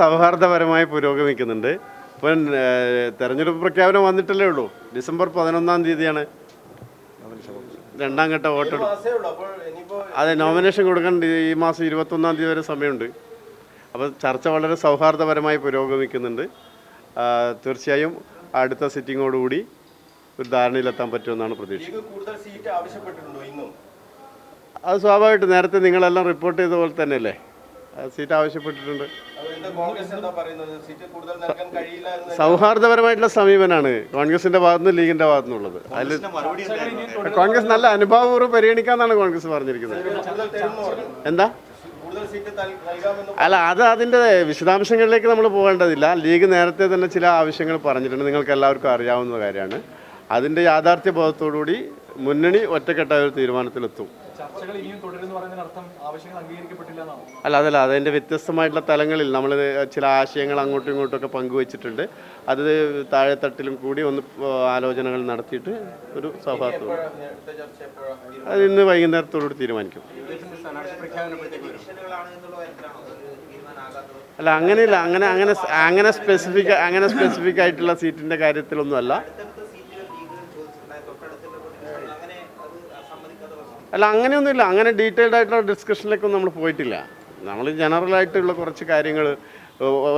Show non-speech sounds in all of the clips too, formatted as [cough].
സൗഹാർദ്ദപരമായി പുരോഗമിക്കുന്നുണ്ട്. ഇപ്പം തെരഞ്ഞെടുപ്പ് പ്രഖ്യാപനം വന്നിട്ടല്ലേ ഉള്ളൂ. ഡിസംബർ പതിനൊന്നാം തീയതിയാണ്. രണ്ടാം ഘട്ട വോട്ടെടുപ്പ് അതെ നോമിനേഷൻ കൊടുക്കാൻ ഈ മാസം ഇരുപത്തൊന്നാം തീയതി വരെ സമയമുണ്ട്. അപ്പോൾ ചർച്ച വളരെ സൗഹാർദ്ദപരമായി പുരോഗമിക്കുന്നുണ്ട്. തീർച്ചയായും അടുത്ത സിറ്റിങ്ങോടുകൂടി ഒരു ധാരണയിലെത്താൻ പറ്റുമെന്നാണ് പ്രതീക്ഷ അത് സ്വാഭാവികമായിട്ട് നേരത്തെ നിങ്ങളെല്ലാം റിപ്പോർട്ട് ചെയ്ത പോലെ തന്നെയല്ലേ? സീറ്റ് ആവശ്യപ്പെട്ടിട്ടുണ്ട്. അത് കോൺഗ്രസ് എന്താ പറയുന്നത്? സീറ്റ് കൂടുതൽ നൽകാൻ കഴിയില്ല എന്ന് സൗഹാർദ്ദപരമായിട്ടുള്ള സമീപനാണ് കോൺഗ്രസിന്റെ ഭാഗത്തുനിന്ന് ലീഗിന്റെ ഭാഗത്തുനിന്നുള്ളത്. അതിൽ കോൺഗ്രസ് നല്ല അനുഭാവപൂർവം പരിഗണിക്കാന്നാണ് കോൺഗ്രസ് പറഞ്ഞിരിക്കുന്നത്. എന്താ? അല്ല അത് അതിന്റെ വിശദാംശങ്ങളിലേക്ക് നമ്മൾ പോകേണ്ടതില്ല. ലീഗ് നേരത്തെ തന്നെ ചില ആവശ്യങ്ങൾ പറഞ്ഞിട്ടുണ്ട്. നിങ്ങൾക്ക് എല്ലാവർക്കും അറിയാവുന്ന കാര്യമാണ്. അതിന്റെ യാഥാർത്ഥ്യ ബോധത്തോടുകൂടി മുന്നണി ഒറ്റക്കെട്ടായ ഒരു തീരുമാനത്തിലെത്തും. അല്ല അതല്ല അതിന്റെ വ്യത്യസ്തമായിട്ടുള്ള തലങ്ങളിൽ നമ്മൾ ചില ആശയങ്ങൾ അങ്ങോട്ടും ഇങ്ങോട്ടും ഒക്കെ പങ്കുവച്ചിട്ടുണ്ട്. അത് താഴെത്തട്ടിലും കൂടി ഒന്ന് ആലോചനകൾ നടത്തിയിട്ട് ഒരു സൗഹാർദ്ദം. അത് ഇന്ന് വൈകുന്നേരത്തോടുകൂടി തീരുമാനിക്കും. അല്ല അങ്ങനെയില്ല അങ്ങനെ അങ്ങനെ അങ്ങനെ സ്പെസിഫിക് അങ്ങനെ സ്പെസിഫിക് ആയിട്ടുള്ള സീറ്റിന്റെ കാര്യത്തിലൊന്നും അല്ല അങ്ങനെയൊന്നുമില്ല. അങ്ങനെ ഡീറ്റെയിൽഡ് ആയിട്ടുള്ള ഡിസ്കഷനിലേക്കൊന്നും നമ്മൾ പോയിട്ടില്ല. നമ്മൾ ജനറലായിട്ടുള്ള കുറച്ച് കാര്യങ്ങൾ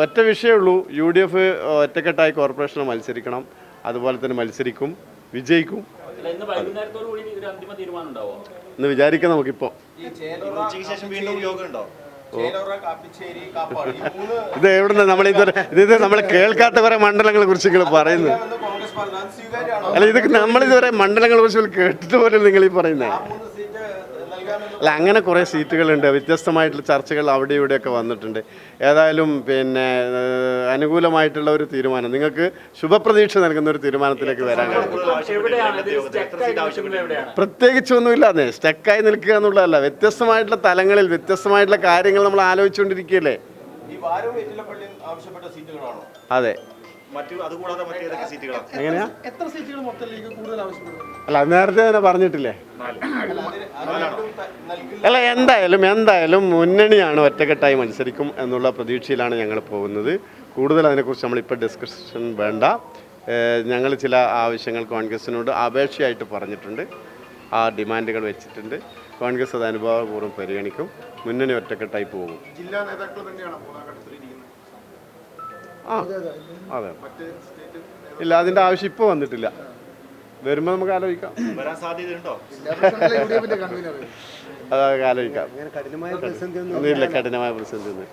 ഒറ്റ വിഷയമുള്ളൂ യു ഡി എഫ് ഒറ്റക്കെട്ടായി കോർപ്പറേഷനിൽ മത്സരിക്കണം. അതുപോലെ തന്നെ മത്സരിക്കും. വിജയിക്കും. എന്ന് വിചാരിക്കാം നമുക്കിപ്പോൾ ഈ ചേലോറ ചേലോറ കാപ്പിച്ചേരി കാപ്പാട് ഈ മൂന്ന് [laughs] ഇത് എവിടുന്ന് നമ്മൾ ഇതുവരെ ഇത് നമ്മൾ കേൾക്കാത്ത കുറെ മണ്ഡലങ്ങളെ കുറിച്ച് നിങ്ങൾ പറയുന്നത്. അല്ല ഇത് നമ്മൾ ഇതുവരെ മണ്ഡലങ്ങളെ കുറിച്ച് കേട്ടിട്ട് പോലും നിങ്ങൾ ഈ പറയുന്നത് ആ മൂന്ന് സീറ്റ് നൽകാമെന്ന് അല്ല അങ്ങനെ കുറേ സീറ്റുകളുണ്ട്. വ്യത്യസ്തമായിട്ടുള്ള ചർച്ചകൾ അവിടെ ഇവിടെയൊക്കെ വന്നിട്ടുണ്ട്. ഏതായാലും പിന്നെ അനുകൂലമായിട്ടുള്ള ഒരു തീരുമാനം. നിങ്ങൾക്ക് ശുഭപ്രതീക്ഷ നൽകുന്ന ഒരു തീരുമാനത്തിലേക്ക് വരാൻ കഴിയും. പ്രത്യേകിച്ച് പ്രത്യേകിച്ചൊന്നുമില്ലാതെ സ്റ്റക്കായി നിൽക്കുക എന്നുള്ളതല്ല. വ്യത്യസ്തമായിട്ടുള്ള തലങ്ങളിൽ വ്യത്യസ്തമായിട്ടുള്ള കാര്യങ്ങൾ നമ്മൾ ആലോചിച്ചുകൊണ്ടിരിക്കുകയല്ലേ? അതെ. മറ്റു അതുകൂടാതെ മറ്റേതൊക്കെ സീറ്റുകളാണ് എങ്ങനെയാ? എത്ര സീറ്റുകൾ മൊത്തം ലീഗ് കൂടുതൽ ആവശ്യപ്പെടുന്നു? അല്ല അത് നേരത്തെ തന്നെ പറഞ്ഞിട്ടില്ലേ? അല്ല എന്തായാലും എന്തായാലും മുന്നണിയാണ് ഒറ്റക്കെട്ടായി മത്സരിക്കും എന്നുള്ള പ്രതീക്ഷയിലാണ് ഞങ്ങൾ പോകുന്നത്. കൂടുതൽ അതിനെക്കുറിച്ച് നമ്മളിപ്പോൾ ഡിസ്കഷൻ വേണ്ട. ഞങ്ങൾ ചില ആവശ്യങ്ങൾ കോൺഗ്രസിനോട് അപേക്ഷയായിട്ട് പറഞ്ഞിട്ടുണ്ട്. ആ ഡിമാൻഡുകൾ വെച്ചിട്ടുണ്ട്. കോൺഗ്രസ് അത് അനുഭാവപൂർവം പരിഗണിക്കും. മുന്നണി ഒറ്റക്കെട്ടായി പോകും. ജില്ലാ നേതാക്കൾ തന്നെയാണ് ആ. അതെ. ഇല്ല അതിന്റെ ആവശ്യം ഇപ്പോൾ വന്നിട്ടില്ല. വരുമ്പോൾ നമുക്ക് ആലോചിക്കാം. വരാൻ സാധ്യതയുണ്ടോ അതൊക്കെ ആലോചിക്കാം. ഒന്നുമില്ല കഠിനമായ പ്രതിസന്ധി ഒന്നും